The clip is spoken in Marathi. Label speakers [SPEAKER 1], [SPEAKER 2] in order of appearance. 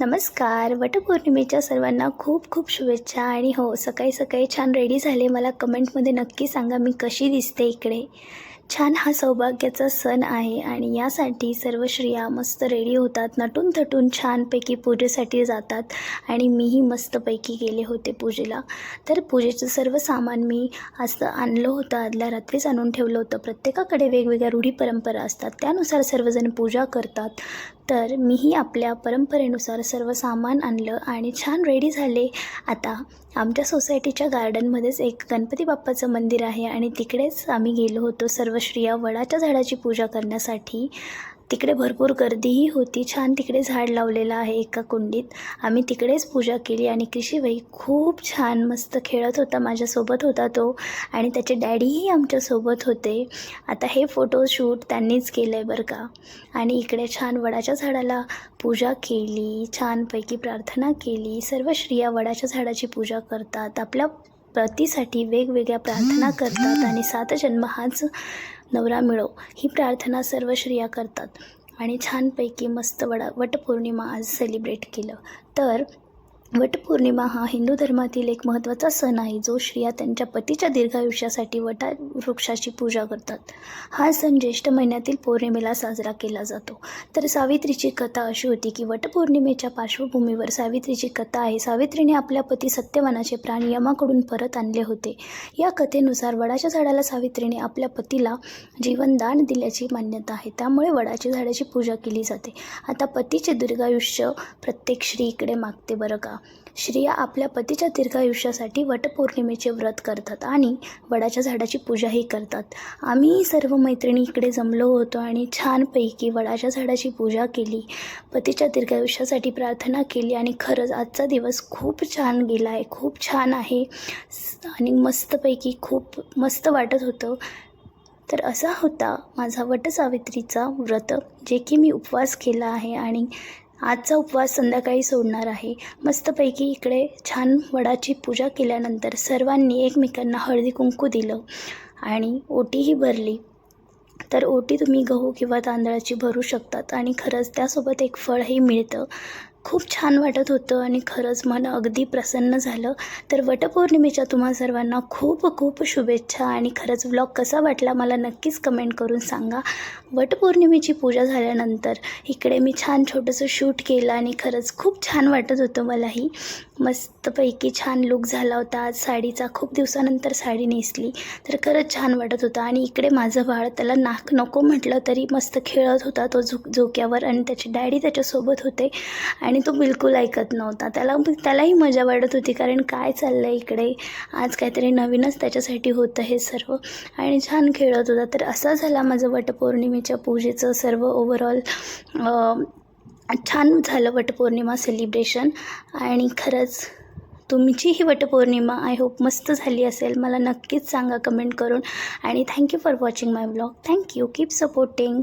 [SPEAKER 1] नमस्कार. वटपौर्णिमेच्या सर्वांना खूप खूप शुभेच्छा आणि हो सकाळी सकाळी छान रेडी झाले. मला कमेंटमध्ये नक्की सांगा मी कशी दिसते इकडे. छान हा सौभाग्याचा सण आहे आणि यासाठी सर्व स्त्रिया मस्त रेडी होतात. नटून थटून छानपैकी पूजेसाठी जातात आणि मीही मस्तपैकी गेले होते पूजेला. तर पूजेचं सर्व सामान मी असं आणलं होतं. आदल्या रात्रीच आणून ठेवलं होतं. प्रत्येकाकडे वेगवेगळ्या रूढी परंपरा असतात. त्यानुसार सर्वजण पूजा करतात. तर मीही आपल्या परंपरेनुसार सर्व सामान आणलं आणि छान रेडी झाले. आता आमच्या सोसायटीच्या गार्डनमध्येच एक गणपती बाप्पाचं मंदिर आहे आणि तिकडेच आम्ही गेलो होतो सर्व स्त्रिया वडाच्या झाडाची पूजा करण्यासाठी. तिकडे भरपूर गर्दीही होती. छान तिकडे झाड लावलेलं आहे एका कुंडीत. आम्ही तिकडेच पूजा केली आणि कृषीबाई खूप छान मस्त खेळत होता माझ्यासोबत होता तो आणि त्याचे डॅडीही आमच्यासोबत होते. आता हे फोटोशूट त्यांनीच केलं आहे बरं का. आणि इकडे छान वडाच्या झाडाला पूजा केली छानपैकी प्रार्थना केली. सर्व स्त्रिया वडाच्या झाडाची पूजा करतात. आपल्या पतीसाठी वेगवेगळ्या प्रार्थना करतात आणि सात जन्म हाच नवरा मिळो ही प्रार्थना सर्व स्त्रिया करतात. आणि छानपैकी मस्त वडा वटपौर्णिमा आज सेलिब्रेट केलं. तर वटपौर्णिमा हा हिंदू धर्मातील एक महत्त्वाचा सण आहे जो स्त्रिया त्यांच्या पतीच्या दीर्घायुष्यासाठी वटा वृक्षाची पूजा करतात. हा सण ज्येष्ठ महिन्यातील पौर्णिमेला साजरा केला जातो. तर सावित्रीची कथा अशी होती की वटपौर्णिमेच्या पार्श्वभूमीवर सावित्रीची कथा आहे. सावित्रीने आपल्या पती सत्यवानाचे प्राण यमाकडून परत आणले होते. या कथेनुसार वडाच्या झाडाला सावित्रीने आपल्या पतीला जीवनदान दिल्याची मान्यता आहे. त्यामुळे वडाची झाडाची पूजा केली जाते. आता पतीचे दीर्घायुष्य प्रत्येक स्त्रीकडे मागते बरं का? श्रिया आपल्या पतीच्या दीर्घायुष्यासाठी वटपौर्णिमेचे व्रत करतात आणि वडाच्या झाडाची पूजाही करतात. आम्ही सर्व मैत्रिणी इकडे जमलो होतो आणि छानपैकी वडाच्या झाडाची पूजा केली पतीच्या दीर्घायुष्यासाठी प्रार्थना केली आणि खरंच आजचा दिवस खूप छान गेला आहे खूप छान आहे आणि मस्तपैकी खूप मस्त वाटत होतं. तर असा होता माझा वटसावित्रीचा व्रत जे की मी उपवास केला आहे आणि आजचा उपवास संध्याकाळी सोडणार आहे. मस्तपैकी इकडे छान वडाची पूजा केल्यानंतर सर्वांनी एकमेकांना हळदी कुंकू दिलं आणि ओटीही भरली. तर ओटी तुम्ही गहू किंवा तांदळाची भरू शकतात आणि खरंच त्यासोबत एक फळही मिळतं. खूप छान वाटत होतं आणि खरंच मन अगदी प्रसन्न झालं. तर वटपौर्णिमेच्या तुम्हा सर्वांना खूप खूप शुभेच्छा आणि खरंच व्लॉग कसा वाटला मला नक्कीच कमेंट करून सांगा. वटपौर्णिमेची पूजा झाल्यानंतर इकडे मी छान छोटंसं शूट केलं आणि खरंच खूप छान वाटत होतं मलाही. मस्तपैकी छान लुक झाला होता. आज साडीचा खूप दिवसानंतर साडी नेसली. तर खरंच छान वाटत होतं आणि इकडे माझं बाळ त्याला नाक नको म्हटलं तरी मस्त खेळत होता तो झो झोक्यावर आणि त्याची डॅडी त्याच्यासोबत होते. आणि तो बिलकुल ऐकत नव्हता. त्याला त्यालाही मजा वाटत होती कारण काय चाललं आहे इकडे? आज काहीतरी नवीनच त्याच्यासाठी होतं हे सर्व. आणि छान खेळत होता. तर असा झाला माझं वटपौर्णिमेच्या पूजेचं सर्व ओव्हरऑल छान झालं वटपौर्णिमा सेलिब्रेशन आणि खरंच तुमची ही वटपौर्णिमा आय होप मस्त झाली असेल. मला नक्कीच सांगा कमेंट करून. आणि thank you for watching my blog thank you keep supporting